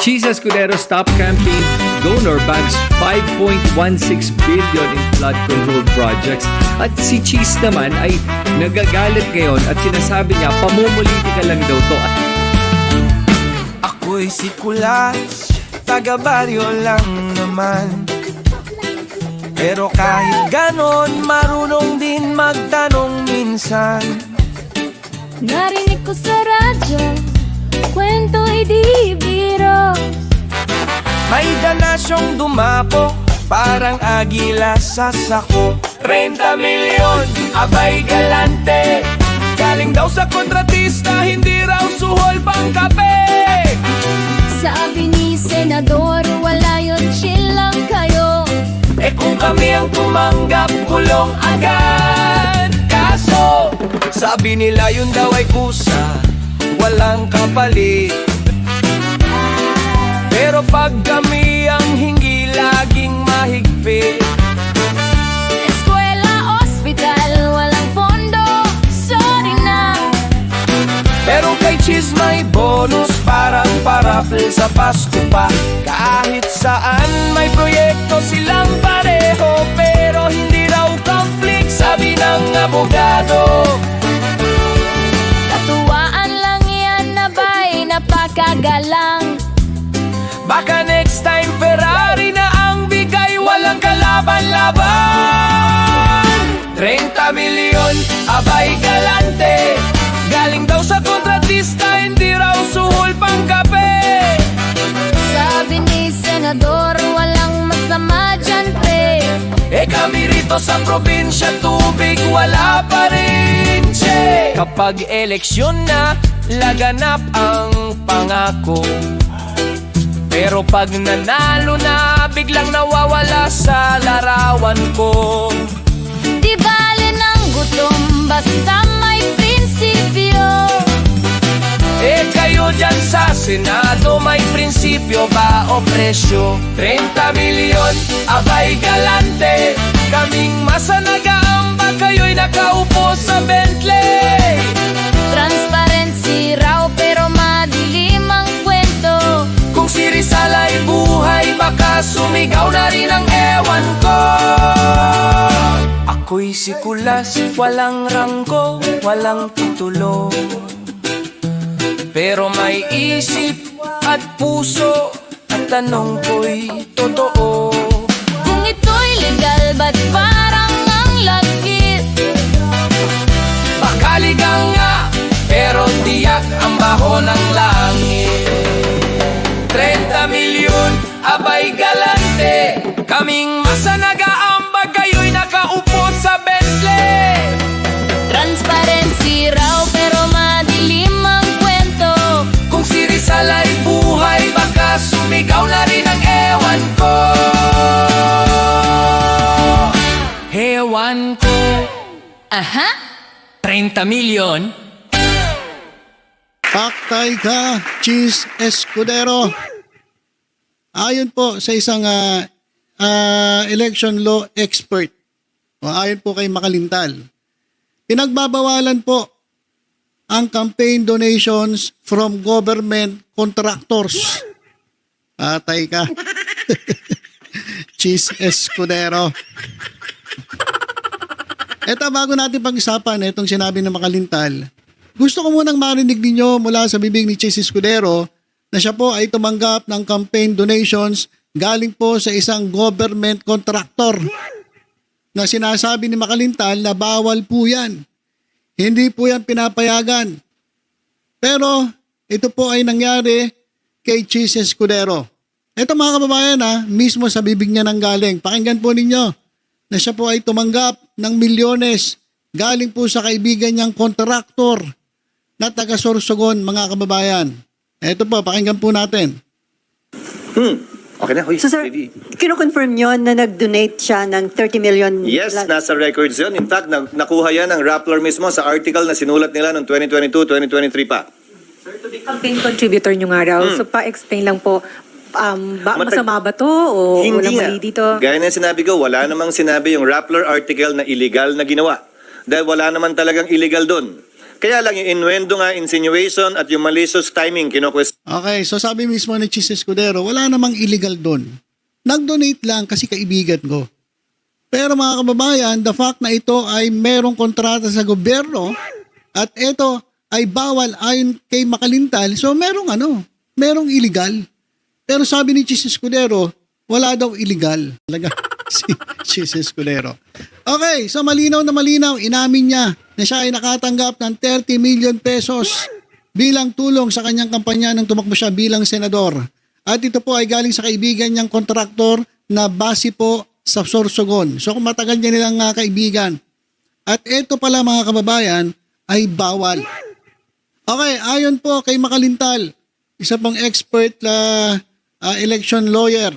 Cheese Escudero's top campaign donor bags 5.16 billion in flood control projects. At si Cheese naman ay nagagalit ngayon at sinasabi niya pamumulitika lang daw to. Ako'y si Kulas, taga baryo lang naman Pero kahit ganon, marunong din magtanong minsan Narinig ko sa radyo Kwento'y di biro. May danasyong dumapo, parang agila sa sako. 30 milyon, abay galante. Galing daw sa kontratista, hindi raw suhol pang kape. Sabi ni Senador Wala yun, chill lang kayo. Eh kung kami ang tumanggap, kulong agad. Kaso, sabi nila yun daw ay kusa Walang kapalit. Pero pag kami ang hingi laging mahigpit. Eskwela, ospital Walang pondo Sorry na. Pero kay Cheese may bonus Parang paraffle sa Pasko pa. Kahit saan may proyekto silang pareho Pero hindi raw conflict Sabi ng abogado napakagalang. Baka next time Ferrari na ang bigay Walang kalaban-laban. 30 milyon, abay galante. Galing daw sa kontratista Hindi raw suhol pang kape. Sabi ni Senador Walang masama dyan, pre. Eh kami rito sa probinsya Tubig wala pa rin che. Kapag eleksyon na Laganap ang pangako. Pero pag nanalo na Biglang nawawala sa larawan ko. Di bale ng gutom Basta may prinsipyo. Eh kayo dyan sa Senado May prinsipyo ba o presyo? 30 milyon, abay galante. Kaming masa nag-aambag Kayo'y nakaupo sa Bentley? Transparency raw pero Kung si Rizal ay buhay Baka sumigaw na rin ang ewan ko. Ako'y si Kulas Walang rangko, walang titulo. Pero may isip at puso At tanong ko'y totoo. Kung ito'y legal ba't parang Kaming masa nag-aambag Kayo'y nakaupo sa Bentley. Transparency raw pero madilim ang kwento. Kung si Rizal ay buhay Baka sumigaw na rin ang ewan ko. Ewan ko. Aha! 30 milyon. Paktay ka, Cheese Escudero. Ayon po sa isang ah, ah, election law expert, o ayon po kay Makalintal, pinagbabawalan po ang campaign donations from government contractors. Patay ka. Cheese Escudero. Eto, bago natin pag-usapan itong sinabi ng Makalintal, gusto ko munang marinig ninyo mula sa bibig ni Chase Escudero na siya po ay tumanggap ng campaign donations galing po sa isang government contractor na sinasabi ni Makalintal na bawal po yan. Hindi po yan pinapayagan. Pero ito po ay nangyari kay Chase Escudero. Ito mga kababayan ha, mismo sa bibig niya nang galing. Pakinggan po ninyo na siya po ay tumanggap ng milyones galing po sa kaibigan niyang kontraktor na taga Sorsogon mga kababayan. Ito po, pakinggan po natin. Hmm. Okay na, hoy. So sir, ready. kino-confirm nyo na nag-donate siya ng 30 million? Yes, la- nasa records yun. In fact, na, nakuha yan ng Rappler mismo sa article na sinulat nila noong 2022-2023 pa. campaign contributor nyo nga raw. So pa-explain lang po, um, ba, Matag- masama ba to o walang nga. mali dito? Gaya na sinabi ko, wala namang sinabi yung Rappler article na illegal na ginawa. Dahil wala naman talagang illegal doon. Kaya lang yung innuendo nga, insinuation at yung malicious timing kinukwestiyon Okay, so sabi mismo ni Chis Escudero, wala namang illegal doon. Nag-donate lang kasi kaibigan ko. Pero mga kababayan, the fact na ito ay merong kontrata sa gobyerno at ito ay bawal ayon kay Makalintal, so merong ano, merong illegal. Pero sabi ni Chis Escudero, wala daw illegal. Talaga si Chis Escudero. Okay, so malinaw na malinaw, inamin niya na siya ay nakatanggap ng 30 million pesos bilang tulong sa kanyang kampanya nang tumakbo siya bilang senador. At ito po ay galing sa kaibigan niyang kontraktor na base po sa Sorsogon. So kung matagal niya nilang uh, kaibigan. At ito pala mga kababayan ay bawal. Okay, ayon po kay Makalintal, isa pang expert na ah, election lawyer,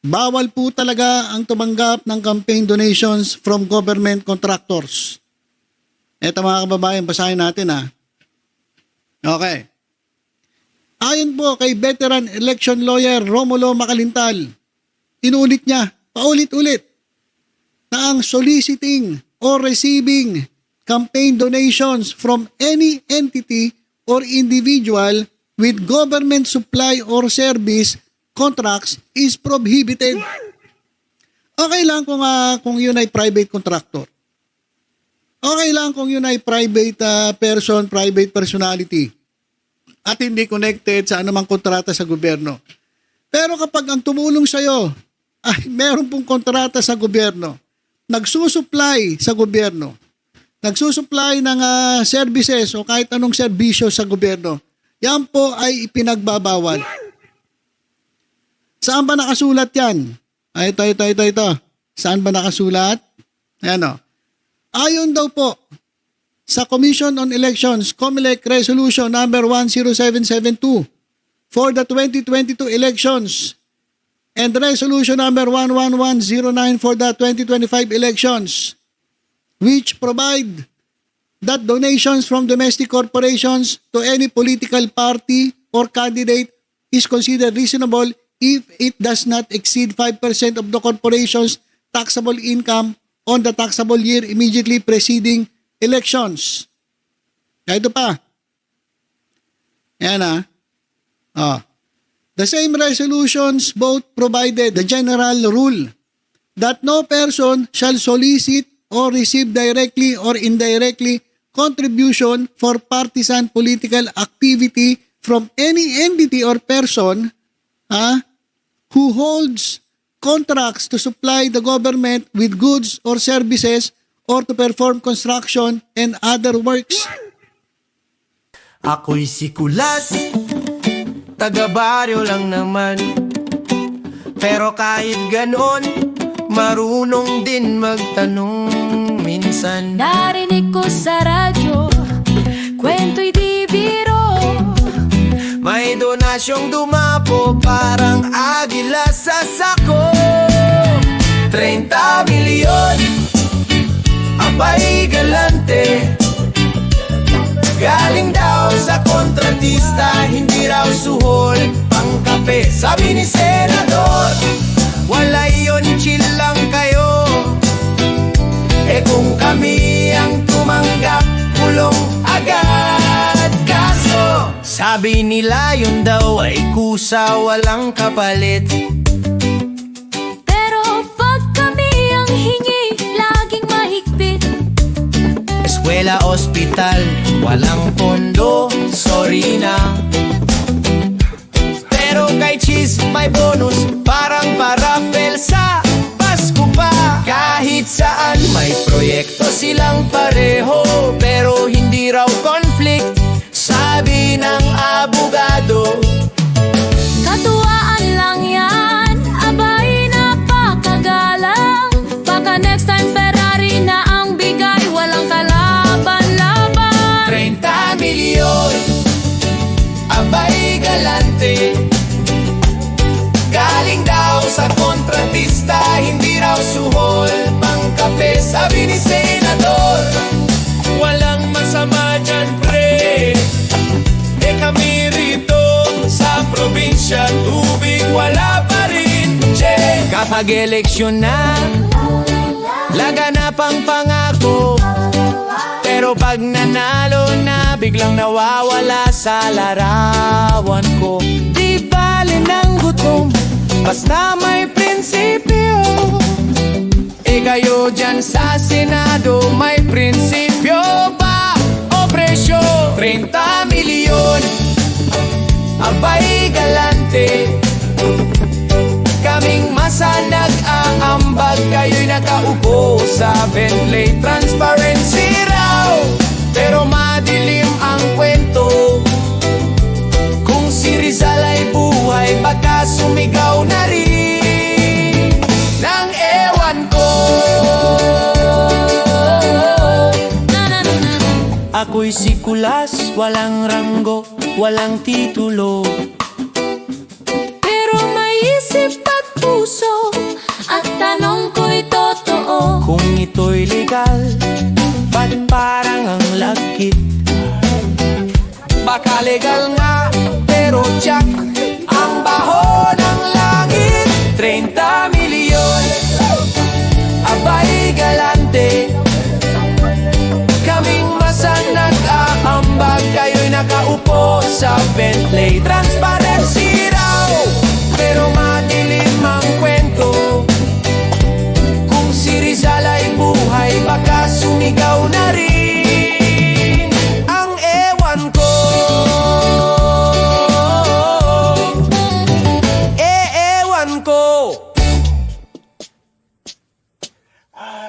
bawal po talaga ang tumanggap ng campaign donations from government contractors. Ito mga kababayan, basahin natin ha. Okay. Ayon po kay veteran election lawyer Romulo Makalintal, inulit niya, paulit-ulit, na ang soliciting or receiving campaign donations from any entity or individual with government supply or service contracts is prohibited. Okay lang kung, ah, kung yun ay private contractor. Okay lang kung yun ay private ah, person, private personality at hindi connected sa anumang kontrata sa gobyerno. Pero kapag ang tumulong sa'yo ay meron pong kontrata sa gobyerno, nagsusupply sa gobyerno, nagsusupply ng ah, services o kahit anong serbisyo sa gobyerno, yan po ay ipinagbabawal. Saan ba nakasulat yan? Ay, ito, ito, ito, ito. Saan ba nakasulat? Ayan o. Ayon daw po sa Commission on Elections, COMELEC Resolution number 10772 for the 2022 elections and Resolution number 11109 for the 2025 elections which provide that donations from domestic corporations to any political party or candidate is considered reasonable if it does not exceed 5% of the corporation's taxable income on the taxable year immediately preceding elections. Ito pa. Yan ah. Ah. The same resolutions both provided the general rule that no person shall solicit or receive directly or indirectly contribution for partisan political activity from any entity or person ah, who holds contracts to supply the government with goods or services or to perform construction and other works. Ako'y si Kulas. Taga-baryo lang naman. Pero kahit ganon Marunong din magtanong minsan. Narinig ko sa radyo Kwento'y di biro. May donasyong dumapo Parang agila sa sako. 30 milyon. Abay galante. Galing daw sa kontratista Hindi raw suhol. Pangkape Sabi ni Senador Wala yun chill lang kayo. Eh kung kami ang tumanggap Kulong agad Sabi nila yun daw ay kusa Walang kapalit. Pero pag kami ang hingi Laging mahigpit. Eskwela, ospital, walang pondo, sorry na. Pero kay Cheese may bonus, parang parapel sa Pasko pa. Kahit saan may proyekto silang pareho milyon Abay galante. Galing daw sa kontratista Hindi raw suhol. Pangkape Sabi ni Senador Walang masama dyan pre. Eh kami rito Sa probinsya Tubig wala pa rin che. Kapag eleksyon na Laganap ang pangako. Pero pag nanalo na Biglang nawawala sa larawan ko. Di bali ng gutom Basta may prinsipyo. E kayo dyan sa Senado May prinsipyo ba? O presyo? 30 milyon. Abay galante. Kaming masa nag-aambag Kayo'y nakaupo sa Bentley Transparency sumigaw na rin Nang ewan ko. Ako'y sikulas, walang ranggo, walang titulo. Pero may isip at puso At tanong ko'y totoo. Kung ito'y legal, ba't parang ang lagkit? Baka legal nga, lascia per lei trasparente.